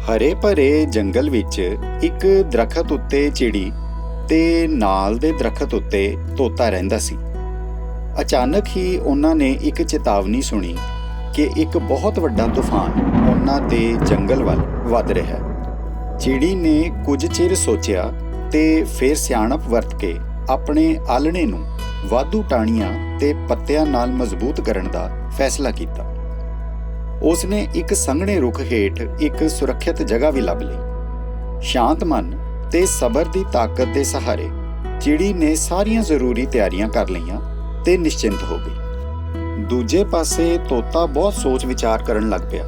ਹਰੇ ਭਰੇ ਜੰਗਲ ਵਿੱਚ ਇੱਕ ਦਰਖਤ ਉੱਤੇ ਚਿੜੀ ਤੇ ਨਾਲ ਦੇ ਦਰਖਤ ਉੱਤੇ ਤੋਤਾ ਰਹਿੰਦਾ ਸੀ। ਅਚਾਨਕ ਹੀ ਉਹਨਾਂ ਨੇ ਇੱਕ ਚੇਤਾਵਨੀ ਸੁਣੀ ਕਿ ਇੱਕ ਬਹੁਤ ਵੱਡਾ ਤੂਫਾਨ ਉਹਨਾਂ ਦੇ ਜੰਗਲ ਵੱਲ ਵੱਧ ਰਿਹਾ ਹੈ। ਚਿੜੀ ਨੇ ਕੁਝ ਚਿਰ ਸੋਚਿਆ ਤੇ ਫਿਰ ਸਿਆਣਪ ਵਰਤ ਕੇ ਆਪਣੇ ਆਲਣੇ ਨੂੰ ਵਾਧੂ ਟਾਹਣੀਆਂ ਤੇ ਪੱਤਿਆਂ ਨਾਲ ਮਜ਼ਬੂਤ ਕਰਨ ਦਾ ਫੈਸਲਾ ਕੀਤਾ। ਉਸ ਨੇ ਇੱਕ ਸੰਘਣੇ ਰੁੱਖ ਹੇਠ ਇੱਕ ਸੁਰੱਖਿਅਤ ਜਗ੍ਹਾ ਵੀ ਲੱਭ ਲਈ। ਸ਼ਾਂਤ ਮਨ ਤੇ ਸਬਰ ਦੀ ਤਾਕਤ ਦੇ ਸਹਾਰੇ ਚਿੜੀ ਨੇ ਸਾਰੀਆਂ ਜ਼ਰੂਰੀ ਤਿਆਰੀਆਂ ਕਰ ਲਈਆਂ ਤੇ ਨਿਸ਼ਚਿੰਤ ਹੋ ਗਈ। ਦੂਜੇ ਪਾਸੇ ਤੋਤਾ ਬਹੁਤ ਸੋਚ ਵਿਚਾਰ ਕਰਨ ਲੱਗ ਪਿਆ।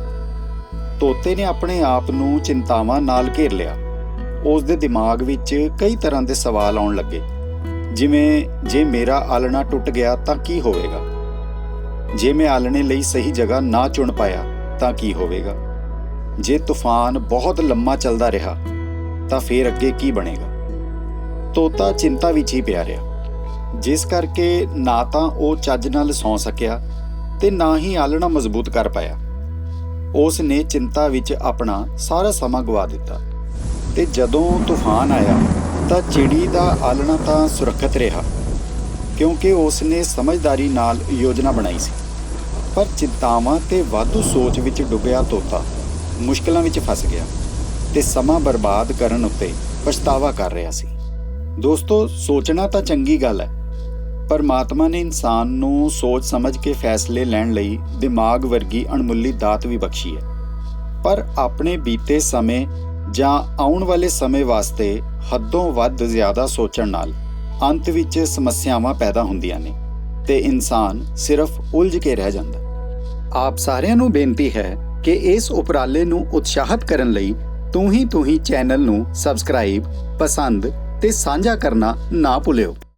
ਤੋਤੇ ਨੇ ਆਪਣੇ ਆਪ ਨੂੰ ਚਿੰਤਾਵਾਂ ਨਾਲ ਘੇਰ ਲਿਆ। ਉਸ ਦੇ ਦਿਮਾਗ ਵਿੱਚ ਕਈ ਤਰ੍ਹਾਂ ਦੇ ਸਵਾਲ ਆਉਣ ਲੱਗੇ। ਜਿਵੇਂ, ਜੇ ਮੇਰਾ ਆਲਣਾ ਟੁੱਟ ਗਿਆ ਤਾਂ ਕੀ ਹੋਵੇਗਾ? ਜੇ ਮੈਂ ਆਲਣੇ ਲਈ ਸਹੀ ਜਗ੍ਹਾ ਨਾ ਚੁਣ ਪਾਇਆ, ਤਾਂ ਕੀ ਹੋਵੇਗਾ? ਜੇ ਤੂਫਾਨ ਬਹੁਤ ਲੰਮਾ ਚੱਲਦਾ ਰਿਹਾ, ਤਾਂ ਫੇਰ ਅੱਗੇ ਕੀ ਬਣੇਗਾ? ਤੋਤਾ ਚਿੰਤਾ ਵਿੱਚ ਹੀ ਪਿਆ ਰਿਹਾ। ਜਿਸ ਕਰਕੇ ਨਾ ਤਾਂ ਉਹ ਚੱਜ ਨਾਲ ਸੌਂ ਸਕਿਆ ਤੇ ਨਾ ਹੀ ਆਲਣਾ ਮਜ਼ਬੂਤ ਕਰ ਪਾਇਆ। ਉਸ ਨੇ ਚਿੰਤਾ ਵਿੱਚ ਆਪਣਾ ਸਾਰਾ ਸਮਾਂ ਗਵਾ ਦਿੱਤਾ ਤੇ ਜਦੋਂ ਤੂਫਾਨ ਆਇਆ, ਤਾਂ ਚਿੜੀ ਦਾ ਆਲਣਾ ਤਾਂ ਸੁਰੱਖਿਅਤ ਰਿਹਾ। ਕਿਉਂਕਿ ਉਸ ਨੇ ਸਮਝਦਾਰੀ ਨਾਲ ਯੋਜਨਾ ਬਣਾਈ ਸੀ। ਪਰ ਚਿੰਤਾਵਾਂ ਤੇ ਵਾਧੂ ਸੋਚ ਵਿੱਚ ਡੁੱਬਿਆ ਤੋਤਾ ਮੁਸ਼ਕਲਾਂ ਵਿੱਚ ਫਸ ਗਿਆ ਤੇ ਸਮਾਂ ਬਰਬਾਦ ਕਰਨ ਉੱਤੇ ਪਛਤਾਵਾ ਕਰ ਰਿਹਾ ਸੀ। ਦੋਸਤੋ, ਸੋਚਣਾ ਤਾਂ ਚੰਗੀ ਗੱਲ ਹੈ, ਪਰਮਾਤਮਾ ਨੇ ਇਨਸਾਨ ਨੂੰ ਸੋਚ ਸਮਝ ਕੇ ਫੈਸਲੇ ਲੈਣ ਲਈ ਦਿਮਾਗ ਵਰਗੀ ਅਣਮੁੱਲੀ ਦਾਤ ਵੀ ਬਖਸ਼ੀ ਹੈ। ਪਰ ਆਪਣੇ ਬੀਤੇ ਸਮੇਂ ਜਾਂ ਆਉਣ ਵਾਲੇ ਸਮੇਂ ਵਾਸਤੇ ਹੱਦੋਂ ਵੱਧ ਜ਼ਿਆਦਾ ਸੋਚਣ ਨਾਲ ਅੰਤ ਵਿੱਚ ਸਮੱਸਿਆਵਾਂ ਪੈਦਾ ਹੁੰਦੀਆਂ ਨੇ ਤੇ ਇਨਸਾਨ ਸਿਰਫ ਉਲਝ ਕੇ ਰਹਿ ਜਾਂਦਾ। ਆਪ ਸਾਰਿਆਂ ਨੂੰ ਬੇਨਤੀ ਹੈ ਕਿ ਇਸ ਉਪਰਾਲੇ ਨੂੰ ਉਤਸ਼ਾਹਿਤ ਕਰਨ ਲਈ ਤੂੰ ਹੀ ਤੂੰ ਹੀ ਚੈਨਲ ਨੂੰ ਸਬਸਕ੍ਰਾਈਬ, ਪਸੰਦ ਤੇ ਸਾਂਝਾ ਕਰਨਾ ਨਾ ਭੁੱਲਿਓ।